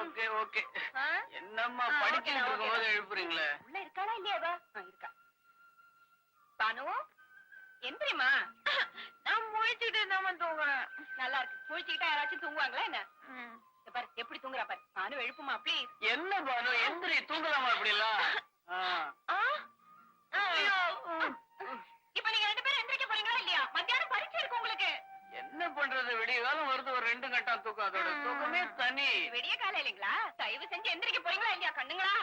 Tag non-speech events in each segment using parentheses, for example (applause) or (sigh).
Okay okay. ஆ? என்னம்மா ஆ, படிச்சுட்டு okay, இருக்கும்போது ஓகே. எழுப்புறீங்களே? உள்ள இருக்காளா இல்லையா அவ? ஆ, இருக்கா. பானு எந்திரிமா நான் முழிச்சுட்டு தான் தூங்குறேன்? நல்லா இருக்கு. முழிச்சுக்கிட்டா யாராச்சும் தூங்குவாங்களா என்ன? பாரு எப்படி தூங்குறா பாரு. பானு எழுப்புமா ப்ளீஸ் என்ன பானு எந்திரி தூங்கலாமா அப்படி எல்லாம் இப்ப நீங்க ரெண்டு பேரும் எந்திரிக்க போறீங்களா இல்லையா மத்தியானம் பரீட்சை இருக்கு உங்களுக்கு என்ன பண்றது விடிய காலம் வருது ஒரு ரெண்டு கட்டா தூக்கம் அதோட தூக்கமே தனி. விடிய காலம் இல்லைங்களா? தயவு செஞ்சு எந்திரிக்க போறீங்களா இல்லையா கண்ணுங்களா?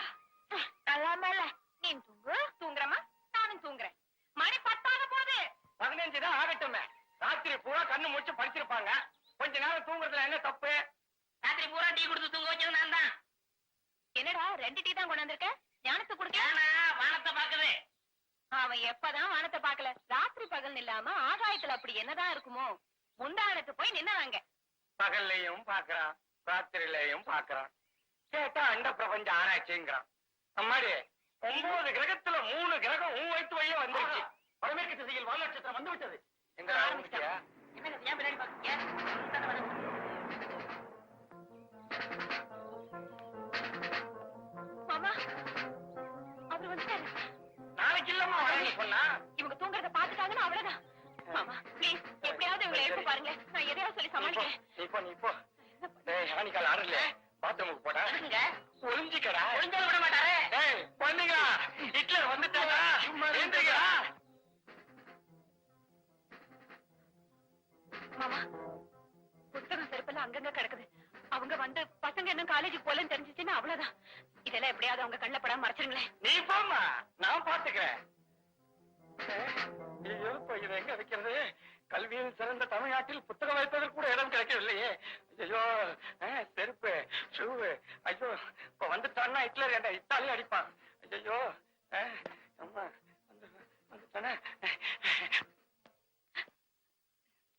நல்லாம இல்ல நீ தூங்கு. தூங்குறமா நானும் தூங்குறேன். மணி பத்தாக போகுது. பதினஞ்சு தான் ஆகட்டுமே. ராத்திரி பூரா கண்ணு முடிச்சு படிச்சிருப்பாங்க. கொஞ்ச நேரம் தூங்குறதுல என்ன தப்பு? ராத்திரி பூரா டீ கொடுத்து தூங்க வச்சது நான் தான். என்னடா ரெண்டு டீ தான் கொண்டு வந்திருக்க ஞானத்தை கொடுக்க? வானத்தை பாக்குது அவன் எப்பதான் வானத்தை பார்க்கல. ராத்திரி பகல் இல்லாம ஆகாயத்துல அப்படி என்னதான் இருக்குமோ? முந்தானத்து போய் நின்னாங்க பகல்லையும் பாக்குறான் ராத்திரிலையும் பாக்குறான் கேட்டா அண்ட பிரபஞ்ச ஆராய்ச்சிங்கிறான். அம்மாடி ஒன்பது கிரகத்துல மூணு கிரகம் உன் வயிற்று வழியே வந்துருச்சு. வடமேற்கு திசையில் வால் நட்சத்திரம் வந்து விட்டது. எங்க ஆரம்பிச்சியா ஏன் பின்னாடி வந்துட்டாரு. நாளைக்கு இல்லம்மா வரேன்னு சொன்னா. இவங்க தூங்குறத பாத்துட்டாங்கன்னா அவ்வளவுதான். பாருங்க நான் எதையாவது சொல்லி சமாளிக்கிறேன். நீ போ நீ போ. டேய் ஆனிக்கால் ஆடல பாத்ரூமுக்கு போடா. ஒளிஞ்சிக்கடா. ஒளிஞ்சால விட மாட்டாரே. டேய் பண்ணுங்க ஹிட்லர் வந்துட்டாரா எந்திரிக்கடா மாமா புத்தகம் செருப்பெல்லாம் அங்கங்க கிடக்குது. அவங்க வந்து பசங்க இன்னும் காலேஜுக்கு போலன்னு தெரிஞ்சிச்சுன்னா அவ்வளவுதான். இதெல்லாம் எப்படியாவது அவங்க கண்ணில் படாம மறைச்சிருங்களேன். நீ போம்மா. நான் பாத்துக்கிறேன் ஐயோ இப்ப இதை எங்க வைக்கிறது? கல்வியில் சிறந்த தமிழ்நாட்டில் புத்தகம் வைப்பதற்கு கூட இடம் கிடைக்கவில்லையே. ஐயோ செருப்பு ஷூ ஐயோ இப்ப வந்துட்டான்னா ஹிட்லர் என்ன இத்தாலியும் அடிப்பான். ஐயோ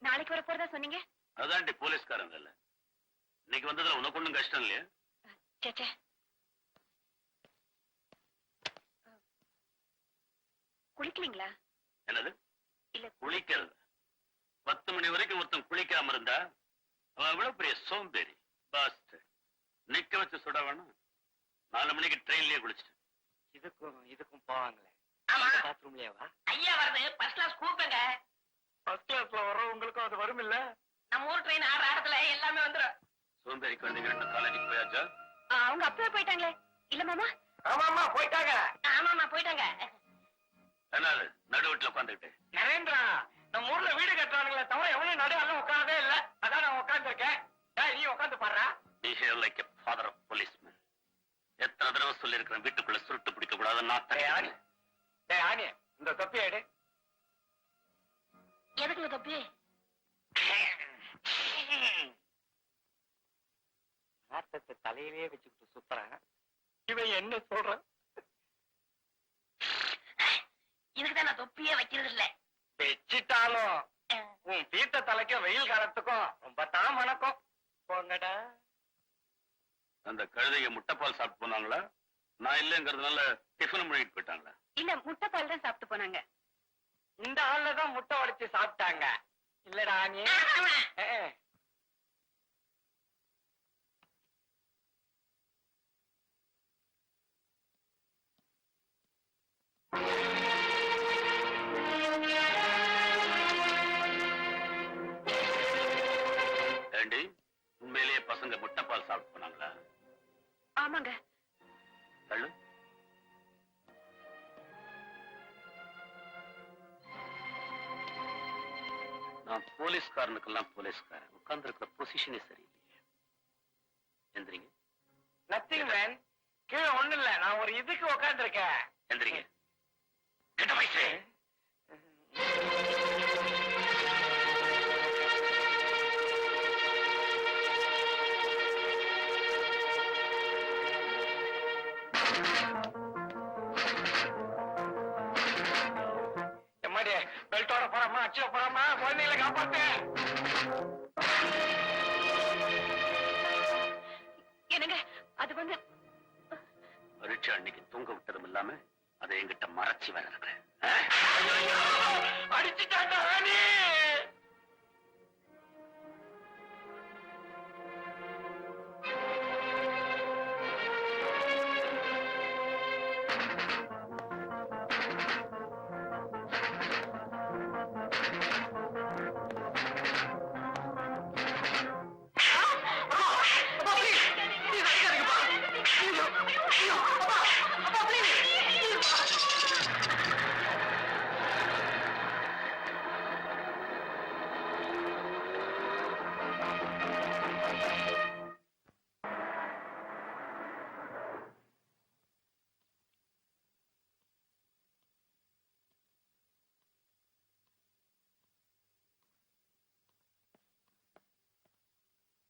நாளைக்கு வர போறதா சொன்னீங்க? அதான்டி போலீஸ்காரங்க இல்ல. இன்னைக்கு வந்ததுல உனக்கு ஒண்ணும் கஷ்டம் இல்லையா? சேச்சே. குளிக்கலீங்களா? என்னது? இல்ல. குளிக்கிறது. பத்து மணி வரைக்கும் ஒருத்தன் குளிக்காம இருந்தா அவன் எவ்வளவு பெரிய சோம்பேறி பாஸ் நிக்க வச்சு சுட வேணும். நாலு மணிக்கு ட்ரெயின்லயே குளிச்சிட்டேன் இதுக்கும் இதுக்கும் போவாங்களே. ஆமா. பாத்ரூம்லயேவா ஐயா வருது ஃபர்ஸ்ட் கிளாஸ் கூப்பிடுங்க. ஃபர்ஸ்ட் கிளாஸ்ல வர்றவங்களுக்கும் அது வரும் இல்ல நம்ம ஊர் ட்ரெயின் ஆறு எல்லாமே வந்துரும். சோம்பேறிக்கு வந்தீங்க ரெண்டு காலேஜுக்கு போயாச்சா? அவங்க அப்பவே போயிட்டாங்களே. இல்ல மாமா? ஆமாமா போயிட்டாங்க. ஆமாமா போயிட்டாங்க. என்னது நடுவீட்டுல உட்காந்துக்கிட்டு நரேந்திரா நம்ம ஊர்ல வீடு கட்டுறானுங்களே தவிர எவனும் நடுவில் உட்காரதே இல்ல. அதான் நான் உட்கார்ந்து இருக்கேன் நீ உட்காந்து பாடுறா. Behave like father of policeman எத்தனை தடவை சொல்லியிருக்கிறேன் வீட்டுக்குள்ள சுருட்டு பிடிக்க கூடாது டேய் ஆனி. நான் டேய் ஆனி இந்த தொப்பி எடு. எதுக்குங்க தப்பி? நாட்டத்தை தலையிலேயே வச்சுக்கிட்டு சுத்துறான் இவன் என்ன சொல்றான்? இதுக்கு தான் நான் தொப்பியே வைக்கிறது இல்ல வச்சிட்டாலும் உன் தீர்த்த தலைக்கும் வெயில் காலத்துக்கும் ரொம்ப தான் மணக்கும் போங்கடா. அந்த கழுதைய முட்டைப்பால் சாப்பிட்டு போனாங்களா? நான் இல்லைங்கிறதுனால டிஃபன் பண்ணிட்டு போயிட்டாங்களா? இல்ல முட்டை பால் தான் சாப்பிட்டு போனாங்க. இந்த ஆள்ல தான் முட்டை உடைச்சு சாப்பிட்டாங்க. இல்லடா ஆனி ஏ, ஏண்டி? உண்மையிலேயே பசங்க முட்டைப்பால் சாப்பிட்டு போனாங்களா? ஆமாங்க. கள்ளு நான் போலீஸ்காரனுக்கெல்லாம் போலீஸ்காரன். உட்கார்ந்து இருக்கிற பொசிஷனே சரியில்லையே. எந்திரிங்க. நத்திங் மேன் கீழே ஒண்ணு இல்ல. நான் ஒரு இதுக்கு உட்கார்ந்திருக்கேன். எந்திரிங்க. போறாமா குழந்தைகளை காப்பாத்து.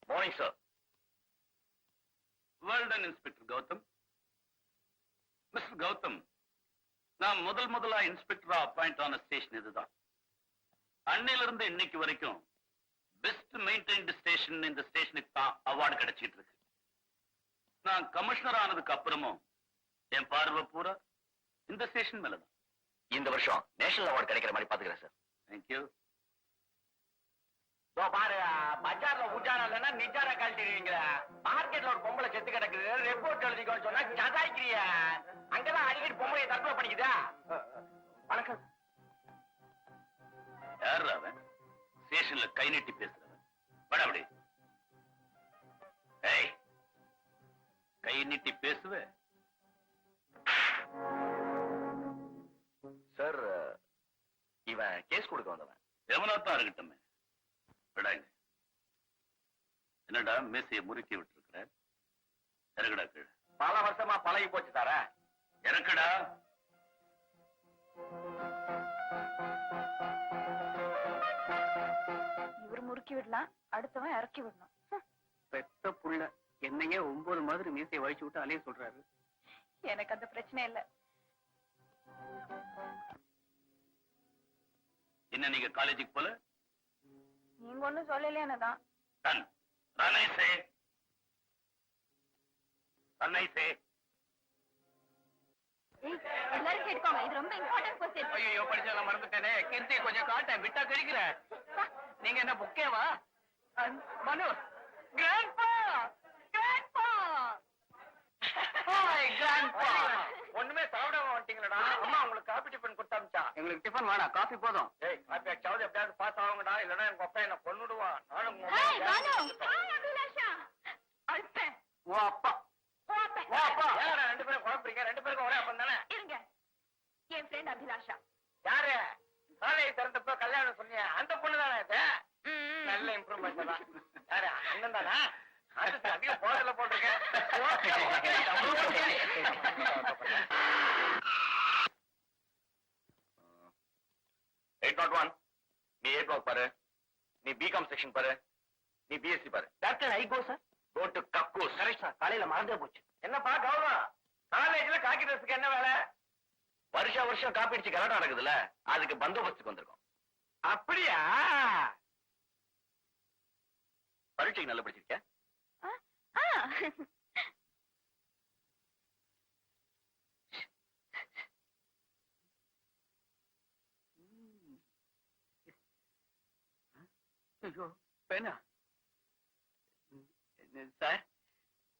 Morning sir well done inspector Gautham mister Gautham நான் முதல் முதலா இன்ஸ்பெக்டரா அப்பாயிண்ட் ஆன ஸ்டேஷன் இதுதான். அன்னையில இருந்து இன்னைக்கு வரைக்கும் பெஸ்ட் மெயின்டைன்டு ஸ்டேஷன் இந்த ஸ்டேஷனுக்கு தான் அவார்டு கிடைச்சிட்டு இருக்கு. நான் கமிஷனர் ஆனதுக்கு அப்புறமும் என் பார்வை பூரா இந்த ஸ்டேஷன் மேலதான் இந்த வருஷம் நேஷனல் அவார்டு கிடைக்கிற மாதிரி பாத்துக்கிறேன் சார் தேங்க்யூ பாரு. பஜார்ல உஜாரா இல்லைன்னா நிஜாரா கழட்டிடுவீங்களா? மார்க்கெட்ல ஒரு பொம்பளை செத்து கிடக்குது. ரிப்போர்ட் எழுதிக்கோன்னு சொன்னா ஜதாய்க்கிறிய அங்கதான் அடிக்கடி பொம்பளைய தற்கொலை பண்ணிக்குதா? வணக்கம். யார் அவன்? ஸ்டேஷன்ல கை நீட்டி பேசுறவன். வட அப்படி. ஏய் கை நீட்டி பேசுவ? சார் இவன் கேஸ் கொடுக்க வந்தவன். எவனாத்தான் இருக்கட்டுமே. என்னடா மேசைய முறுக்கி விட்டுருக்கிற? இறக்குடா கீழே. பல வருஷமா பழகி போச்சு தார இறக்குடா இவர் முறுக்கி விடலாம் அடுத்தவன் இறக்கி விடணும். பெத்த புள்ள என்னையே ஒன்பது மாதிரி மீசையை வழிச்சு விட்டு அலைய சொல்றாரு. எனக்கு அந்த பிரச்சனை இல்ல. என்ன நீங்க காலேஜுக்கு போல? நீங்க ஒண்ணும் சொல்லலையானதான் டன் ரனைசே ரனைசே எல்லாரும் கேட்டுக்கோங்க இது ரொம்ப இம்பார்ட்டன்ட் கொஸ்டின் ஐயோ படிச்சதெல்லாம் மறந்துட்டேனே. கீர்த்தி கொஞ்சம் காட்டேன் விட்டா கழிக்கிற. நீங்க என்ன புக்கேவா மனு. கிராண்ட்பா கிராண்ட்பா ஹாய் கிராண்ட்பா ஒண்ணுமே சாப்பிடாம வந்துட்டீங்களடா. அம்மா உங்களுக்கு காபி டிஃபன் கொடுத்தாமிச்சா எங்களுக்கு டிஃபன் வேணாம். காபி போதும். ஏய் காபி ஆச்சாவது எப்படியாவது பாஸ் ஆகுங்கடா. இல்லனா எங்க அப்பா என்ன கொன்னுடுவான் நானும் பானு அல்பன் உன் அப்பா. ஏடா ரெண்டு பேரும் குழப்பறீங்க? ரெண்டு பேருக்கும் ஒரே அப்பன் தானே? இருங்க. என் ஃப்ரெண்ட் அபிலாஷா. யாரு? சாலையை திறந்தப்ப கல்யாணம் சொன்னீங்க அந்த பொண்ணு தானே இது? நல்ல இம்ப்ரூவ்மெண்ட் தான். யாரு? அண்ணன் தானா? அது அதிகம் போடல போட்டிருக்கேன் (laughs) okay, okay, okay. Eight naught one naught பாரு. நீ பிகாம் செக்ஷன் பாரு. நீ பிஎஸ்சி பாரு. Doctor I go sir go to கக்கூஸ் கரெக்ட் சார் காலையில மறந்தே போச்சு. என்னப்பா கௌரவம்? காலேஜ்ல காக்கி ட்ரெஸ்க்கு என்ன வேலை? வருஷம் வருஷம் காப்பி அடிச்சு கலாட்டம் நடக்குதுல்ல? அதுக்கு பந்தோபஸ்துக்கு வந்திருக்கோம். அப்படியா? பரீட்சைக்கு நல்லா படிச்சிருக்கேன் ஐயோ பேனா. சார்?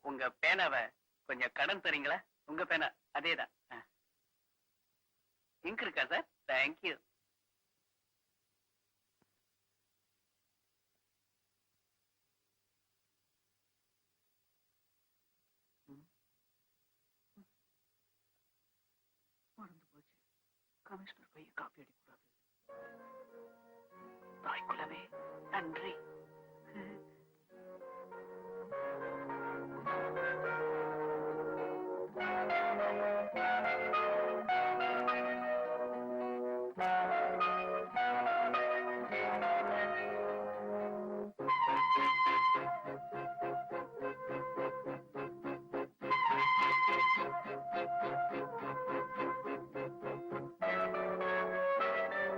உங்க பேனாவை கொஞ்சம் கடன் தரீங்களா? உங்க பேனா அதேதான். இங்க் இருக்கா சார்? தேங்க்யூ மறந்து போச்சு. கமிஷனர் பையன் காப்பி அடிக்கூடாது தாய்க்குலமே நன்றி